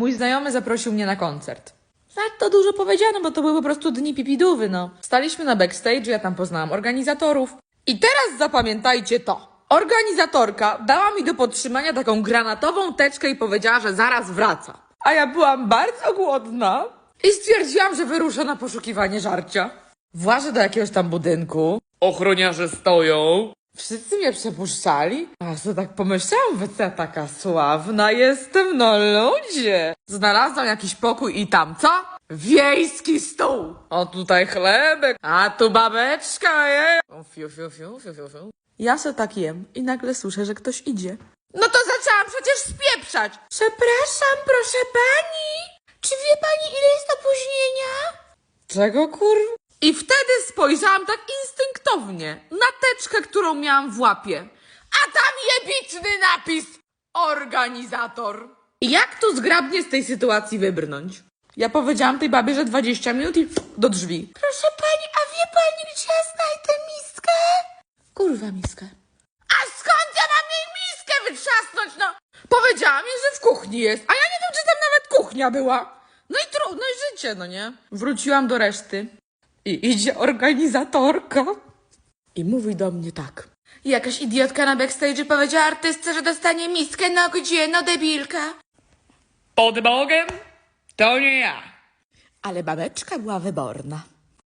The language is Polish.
Mój znajomy zaprosił mnie na koncert. Za to dużo powiedziano, bo to były po prostu dni pipidówy, no. Staliśmy na backstage, ja tam poznałam organizatorów. I teraz zapamiętajcie to. Organizatorka dała mi do podtrzymania taką granatową teczkę i powiedziała, że zaraz wraca. A ja byłam bardzo głodna i stwierdziłam, że wyruszę na poszukiwanie żarcia. Włażę do jakiegoś tam budynku. Ochroniarze stoją. Wszyscy mnie przepuszczali. A ja sobie tak pomyślałam, że ja taka sławna jestem, no ludzie. Znalazłam jakiś pokój i tam, co? Wiejski stół. O, tutaj chlebek, a tu babeczka, je. O, fiu, fiu, fiu, fiu, fiu, fiu. Ja se tak jem i nagle słyszę, że ktoś idzie. No to zaczęłam przecież spieprzać. Przepraszam, proszę pani. Czy wie pani, ile jest opóźnienia? Czego kur... I wtedy spojrzałam tak instynktownie na teczkę, którą miałam w łapie. A tam jebitny napis organizator. Jak tu zgrabnie z tej sytuacji wybrnąć? Ja powiedziałam tej babie, że 20 minut i do drzwi. Proszę pani, a wie pani, gdzie ja znajdę miskę? Kurwa miskę. A skąd ja mam jej miskę wytrzasnąć, no? Powiedziała mi, że w kuchni jest, a ja nie wiem, czy tam nawet kuchnia była. No i trudno, i życie, no nie? Wróciłam do reszty. I idzie organizatorka. I mówi do mnie tak. Jakaś idiotka na backstage powiedziała artystce, że dostanie miskę, no gdzie, no debilka. Pod Bogiem? To nie ja. Ale babeczka była wyborna.